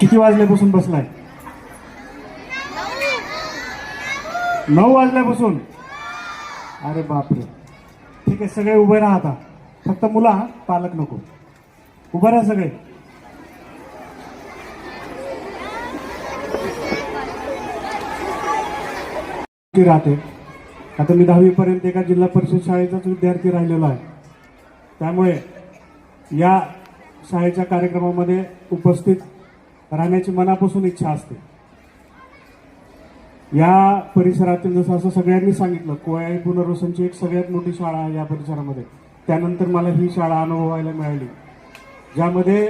किती वाजल्यापासून बसलाय? नऊ वाजल्यापासून? अरे बापरे. ठीक आहे सगळे उभे राहा आता. फक्त मुलं हा? पालक नको. उभे राहा सगळे. राहते? आता मी दहावीपर्यंत एका जिल्हा परिषद शाळेचाच विद्यार्थी राहिलेलो आहे. त्यामुळे या शाळेच्या कार्यक्रमामध्ये उपस्थित राहण्याची मनापासून इच्छा असते. या परिसरातील जसं असं सगळ्यांनी सांगितलं कोयाई पुनर्वसनची एक सगळ्यात मोठी शाळा आहे या परिसरामध्ये. त्यानंतर मला ही शाळा अनुभवायला मिळाली ज्यामध्ये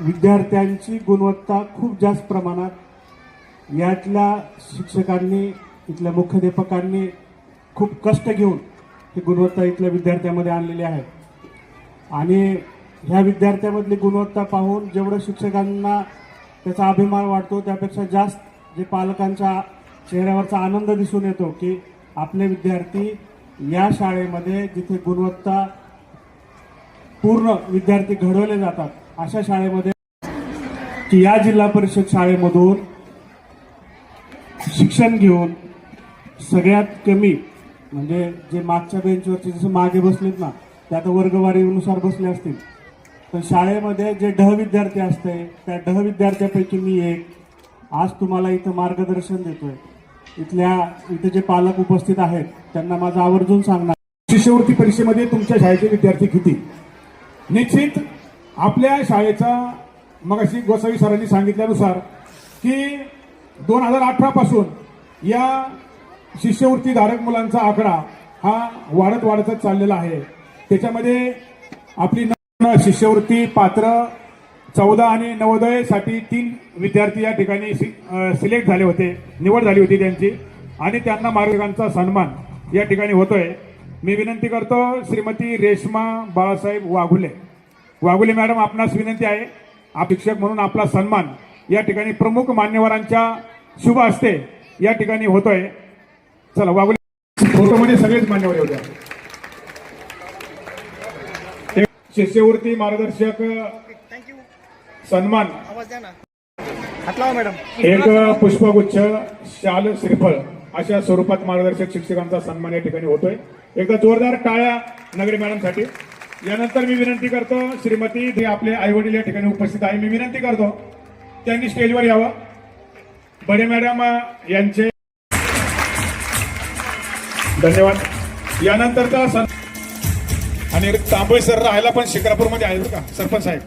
विद्यार्थ्यांची गुणवत्ता खूप जास्त प्रमाणात यातल्या शिक्षकांनी इथल्या मुख्याध्यापकांनी खूप कष्ट घेऊन ही गुणवत्ता इथल्या विद्यार्थ्यांमध्ये आणलेली आहे. आणि ह्या विद्यार्थ्यामधली गुणवत्ता पाहून जेवढं शिक्षकांना त्याचा अभिमान वाटतो त्यापेक्षा जास्त जे पालकांच्या चेहऱ्यावरचा आनंद दिसून येतो की आपले विद्यार्थी या शाळेमध्ये जिथे गुणवत्ता पूर्ण विद्यार्थी घडवले जातात अशा शाळेमध्ये की या जिल्हा परिषद शाळेमधून शिक्षण घेऊन सगळ्यात कमी म्हणजे जे मागच्या बेंचवरचे जसं मागे बसलेत ना त्या आता वर्गवारीनुसार बसले असतील. तर शाळेमध्ये जे ढ विद्यार्थी असते त्या ढ विद्यार्थ्यापैकी मी एक. आज तुम्हाला इथं मार्गदर्शन देतोय. इथल्या इथे जे पालक उपस्थित आहेत त्यांना माझं आवर्जून सांगणार. शिष्यवृत्ती परीक्षेमध्ये तुमच्या शाळेचे विद्यार्थी किती? निश्चित आपल्या शाळेचा मग अशी गोसावी सरांनी सांगितल्यानुसार की दोन हजार अठरा पासून या शिष्यवृत्तीधारक मुलांचा आकडा हा वाढत वाढतच चाललेला आहे. त्याच्यामध्ये आपली शिष्यवृत्ती पात्र चौदा आणि नवोदयसाठी तीन विद्यार्थी या ठिकाणी सिलेक्ट झाले होते. निवड झाली होती त्यांची. आणि त्यांना मार्गांचा सन्मान या ठिकाणी होतोय. मी विनंती करतो श्रीमती रेश्मा बाळासाहेब वाघुले. वाघुले मॅडम आपणास विनंती आहे. आप शिक्षक म्हणून आपला सन्मान या ठिकाणी प्रमुख मान्यवरांच्या शुभ हस्ते या ठिकाणी होतोय. चला वाघुले. फोटोमध्ये सगळेच मान्यवर होत्या शिष्यवृत्ती मार्गदर्शक सन्मान. मॅडम. एक पुष्पगुच्छ शाल श्रीफळ अशा स्वरूपात मार्गदर्शक शिक्षकांचा सन्मान या ठिकाणी होतोय. एकदा जोरदार टाळ्या नगरी मॅडमसाठी. यानंतर मी विनंती करतो श्रीमती जे आपले आई वडील या ठिकाणी उपस्थित आहे मी विनंती करतो त्यांनी स्टेजवर यावं. बडे मॅडम यांचे धन्यवाद. यानंतरचा सन् आणि तांबळे सर राहायला पण शिक्रापूरमध्ये आहे का? सरपंच साहेब.